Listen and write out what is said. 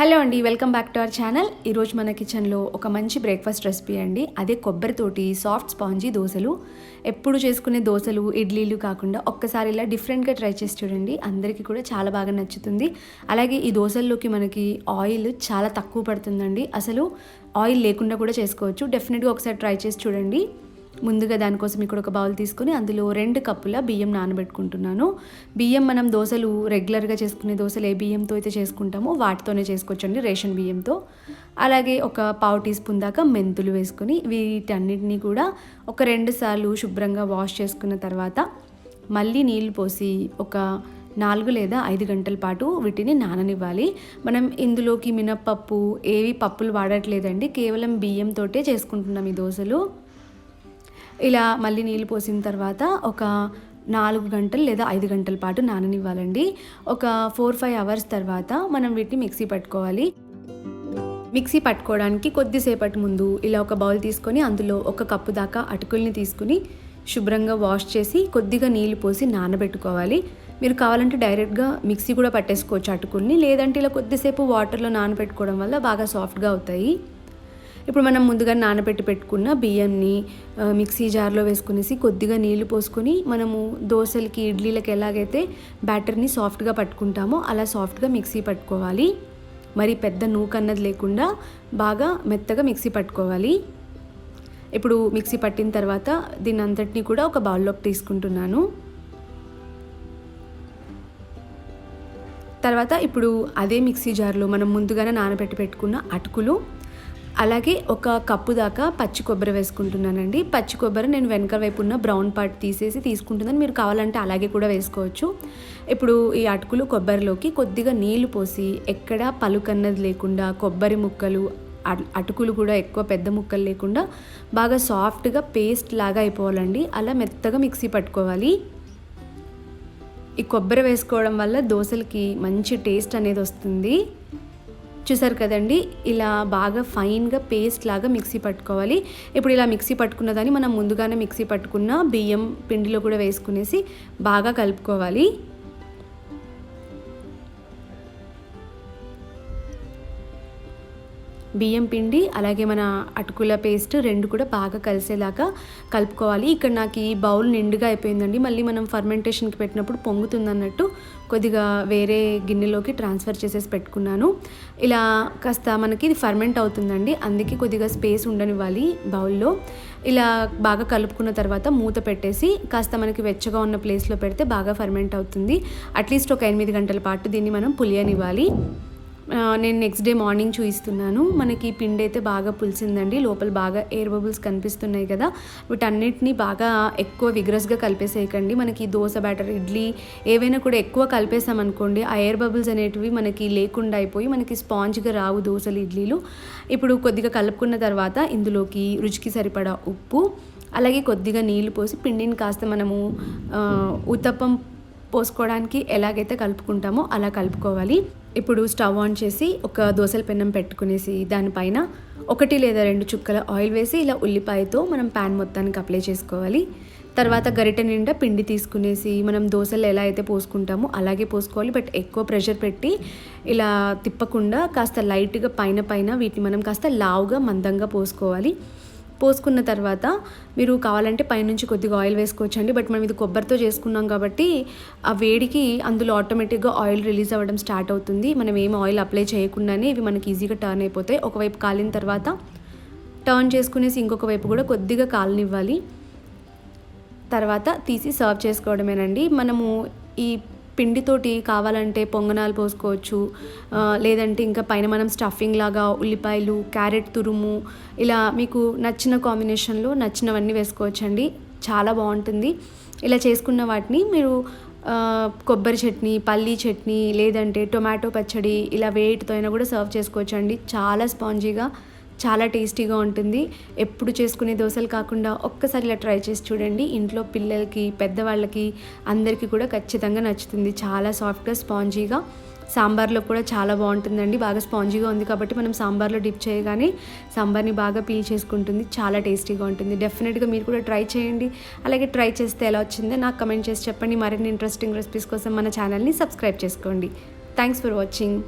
Hello అండి welcome back to our channel. ఈరోజు మన కిచెన్లో ఒక మంచి బ్రేక్ఫాస్ట్ రెసిపీ అండి. అదే కొబ్బరితోటి సాఫ్ట్ స్పాంజీ దోశలు. ఎప్పుడు చేసుకునే దోశలు ఇడ్లీలు కాకుండా ఒక్కసారి ఇలా డిఫరెంట్గా ట్రై చేసి చూడండి. అందరికీ కూడా చాలా బాగా నచ్చుతుంది. అలాగే ఈ దోశల్లోకి మనకి ఆయిల్ చాలా తక్కువ పడుతుందండి. అసలు ఆయిల్ లేకుండా కూడా చేసుకోవచ్చు. డెఫినెట్గా ఒకసారి ట్రై చేసి చూడండి. ముందుగా దానికోసం ఇక్కడ ఒక బౌల్ తీసుకొని అందులో రెండు కప్పుల బియ్యం నానబెట్టుకుంటున్నాను. బియ్యం మనం దోశలు రెగ్యులర్గా చేసుకునే దోశలు ఏ బియ్యంతో అయితే చేసుకుంటామో వాటితోనే చేసుకోవచ్చండి రేషన్ బియ్యంతో. అలాగే ఒక పావు టీ స్పూన్ దాకా మెంతులు వేసుకొని వీటన్నిటిని కూడా ఒక రెండు సార్లు శుభ్రంగా వాష్ చేసుకున్న తర్వాత మళ్ళీ నీళ్ళు పోసి ఒక నాలుగు లేదా ఐదు గంటల పాటు వీటిని నాననివ్వాలి. మనం ఇందులోకి మినప్పప్పు ఏవి పప్పులు వాడట్లేదండి కేవలం బియ్యంతోటే చేసుకుంటున్నాం ఈ దోశలు. ఇలా మళ్ళీ నీళ్ళు పోసిన తర్వాత ఒక నాలుగు గంటలు లేదా ఐదు గంటల పాటు నాననివ్వాలండి. ఒక ఫోర్ ఫైవ్ అవర్స్ తర్వాత మనం వీటిని మిక్సీ పట్టుకోవాలి. మిక్సీ పట్టుకోవడానికి కొద్దిసేపటి ముందు ఇలా ఒక బౌల్ తీసుకొని అందులో ఒక కప్పు దాకా అటుకుల్ని తీసుకుని శుభ్రంగా వాష్ చేసి కొద్దిగా నీళ్ళు పోసి నానబెట్టుకోవాలి. మీరు కావాలంటే డైరెక్ట్గా మిక్సీ కూడా పట్టేసుకోవచ్చు అటుకుల్ని. లేదంటే ఇలా కొద్దిసేపు వాటర్లో నానబెట్టుకోవడం వల్ల బాగా సాఫ్ట్గా అవుతాయి. ఇప్పుడు మనం ముందుగా నానబెట్టి పెట్టుకున్న బియ్యంని మిక్సీ జార్లో వేసుకునేసి కొద్దిగా నీళ్ళు పోసుకొని మనము దోశలకి ఇడ్లీలకి ఎలాగైతే బ్యాటర్ని సాఫ్ట్గా పట్టుకుంటామో అలా సాఫ్ట్గా మిక్సీ పట్టుకోవాలి. మరి పెద్ద నూక అన్నది లేకుండా బాగా మెత్తగా మిక్సీ పట్టుకోవాలి. ఇప్పుడు మిక్సీ పట్టిన తర్వాత దీని అంతటిని కూడా ఒక బౌల్లోకి తీసుకుంటున్నాను. తర్వాత ఇప్పుడు అదే మిక్సీ జార్లో మనం ముందుగానే నానబెట్టి పెట్టుకున్న అటుకులు అలాగే ఒక కప్పు దాకా పచ్చి కొబ్బరి వేసుకుంటున్నానండి. పచ్చి కొబ్బరి నేను వెనక వైపు ఉన్న బ్రౌన్ పార్ట్ తీసేసి తీసుకుంటున్నాను. మీరు కావాలంటే అలాగే కూడా వేసుకోవచ్చు. ఇప్పుడు ఈ అటుకులు కొబ్బరిలోకి కొద్దిగా నీళ్ళు పోసి ఎక్కడా పలుకన్నది లేకుండా కొబ్బరి ముక్కలు అటుకులు కూడా ఎక్కువ పెద్ద ముక్కలు లేకుండా బాగా సాఫ్ట్గా పేస్ట్ లాగా అయిపోవాలండి. అలా మెత్తగా మిక్సీ పట్టుకోవాలి. ఈ కొబ్బరి వేసుకోవడం వల్ల దోశలకి మంచి టేస్ట్ అనేది వస్తుంది. చూసారు కదండి ఇలా బాగా ఫైన్గా పేస్ట్ లాగా మిక్సీ పట్టుకోవాలి. ఇప్పుడు ఇలా మిక్సీ పట్టుకున్న దాన్ని మనం ముందుగానే మిక్సీ పట్టుకున్న బియ్యం పిండిలో కూడా వేసుకునేసి బాగా కలుపుకోవాలి. బియ్యం పిండి అలాగే మన అటుకుల పేస్ట్ రెండు కూడా బాగా కలిసేలాగా కలుపుకోవాలి. ఇక్కడ నాకు ఈ బౌల్ నిండుగా అయిపోయిందండి. మళ్ళీ మనం ఫర్మెంటేషన్కి పెట్టినప్పుడు పొంగుతుంది అన్నట్టు కొద్దిగా వేరే గిన్నెలోకి ట్రాన్స్ఫర్ చేసేసి పెట్టుకున్నాను. ఇలా కాస్త మనకి ఇది ఫర్మెంట్ అవుతుందండి. అందుకే కొద్దిగా స్పేస్ ఉండనివ్వాలి బౌల్లో. ఇలా బాగా కలుపుకున్న తర్వాత మూత పెట్టేసి కాస్త మనకి వెచ్చగా ఉన్న ప్లేస్లో పెడితే బాగా ఫర్మెంట్ అవుతుంది. అట్లీస్ట్ ఒక ఎనిమిది గంటల పాటు దీన్ని మనం పులియనివ్వాలి. నేను నెక్స్ట్ డే మార్నింగ్ చూపిస్తున్నాను మనకి పిండి అయితే బాగా పులిసిందండి. లోపల బాగా ఎయిర్ బబుల్స్ కనిపిస్తున్నాయి కదా. వీటన్నిటిని బాగా ఎక్కువ విగ్రస్గా కలిపేసేయకండి. మనకి దోశ బ్యాటర్ ఇడ్లీ ఏవైనా కూడా ఎక్కువ కలిపేసామనుకోండి ఆ ఎయిర్ బబుల్స్ అనేటివి మనకి లేకుండా అయిపోయి మనకి స్పాంజ్గా రావు దోశలు ఇడ్లీలు. ఇప్పుడు కొద్దిగా కలుపుకున్న తర్వాత ఇందులోకి రుచికి సరిపడా ఉప్పు అలాగే కొద్దిగా నీళ్ళు పోసి పిండిని కాస్త మనము ఉత్తప్పం పోసుకోవడానికి ఎలాగైతే కలుపుకుంటామో అలా కలుపుకోవాలి. ఇప్పుడు స్టవ్ ఆన్ చేసి ఒక దోశల పెన్నం పెట్టుకునేసి దానిపైన ఒకటి లేదా రెండు చుక్కల ఆయిల్ వేసి ఇలా ఉల్లిపాయతో మనం ప్యాన్ మొత్తానికి అప్లై చేసుకోవాలి. తర్వాత గరిటె నిండా పిండి తీసుకునేసి మనం దోశలు ఎలా అయితే పోసుకుంటామో అలాగే పోసుకోవాలి. బట్ ఎక్కువ ప్రెషర్ పెట్టి ఇలా తిప్పకుండా కాస్త లైట్గా పైన పైన వీటిని మనం కాస్త లావుగా మందంగా పోసుకోవాలి. పోసుకున్న తర్వాత మీరు కావాలంటే పైనుంచి కొద్దిగా ఆయిల్ వేసుకోవచ్చండి. బట్ మనం ఇది కొబ్బరితో చేసుకున్నాం కాబట్టి ఆ వేడికి అందులో ఆటోమేటిక్గా ఆయిల్ రిలీజ్ అవ్వడం స్టార్ట్ అవుతుంది. మనం ఏం ఆయిల్ అప్లై చేయకుండానే ఇవి మనకి ఈజీగా టర్న్ అయిపోతాయి. ఒకవైపు కాలిన తర్వాత టర్న్ చేసుకునేసి ఇంకొక వైపు కూడా కొద్దిగా కాలనివ్వాలి. తర్వాత తీసి సర్వ్ చేసుకోవడమేనండి. మనము ఈ పిండితోటి కావాలంటే పొంగనాలు పోసుకోవచ్చు. లేదంటే ఇంకా పైన మనం స్టఫింగ్ లాగా ఉల్లిపాయలు క్యారెట్ తురుము ఇలా మీకు నచ్చిన కాంబినేషన్లో నచ్చినవన్నీ వేసుకోవచ్చండి. చాలా బాగుంటుంది. ఇలా చేసుకున్న వాటిని మీరు కొబ్బరి చట్నీ పల్లీ చట్నీ లేదంటే టొమాటో పచ్చడి ఇలా వేటితో అయినా కూడా సర్వ్ చేసుకోవచ్చండి. చాలా స్పాంజీగా చాలా టేస్టీగా ఉంటుంది. ఎప్పుడు చేసుకునే దోశలు కాకుండా ఒక్కసారి ఇలా ట్రై చేసి చూడండి. ఇంట్లో పిల్లలకి పెద్దవాళ్ళకి అందరికీ కూడా ఖచ్చితంగా నచ్చుతుంది. చాలా సాఫ్ట్గా స్పాంజీగా. సాంబార్లో కూడా చాలా బాగుంటుందండి. బాగా స్పాంజీగా ఉంది కాబట్టి మనం సాంబార్లో డిప్ చేయగానే సాంబార్ని బాగా పీల్ చేసుకుంటుంది. చాలా టేస్టీగా ఉంటుంది. డెఫినెట్గా మీరు కూడా ట్రై చేయండి. అలాగే ట్రై చేస్తే ఎలా వచ్చిందో నాకు కమెంట్ చేసి చెప్పండి. మరిన్ని ఇంట్రెస్టింగ్ రెసిపీస్ కోసం మన ఛానల్ని సబ్స్క్రైబ్ చేసుకోండి. Thanks for watching.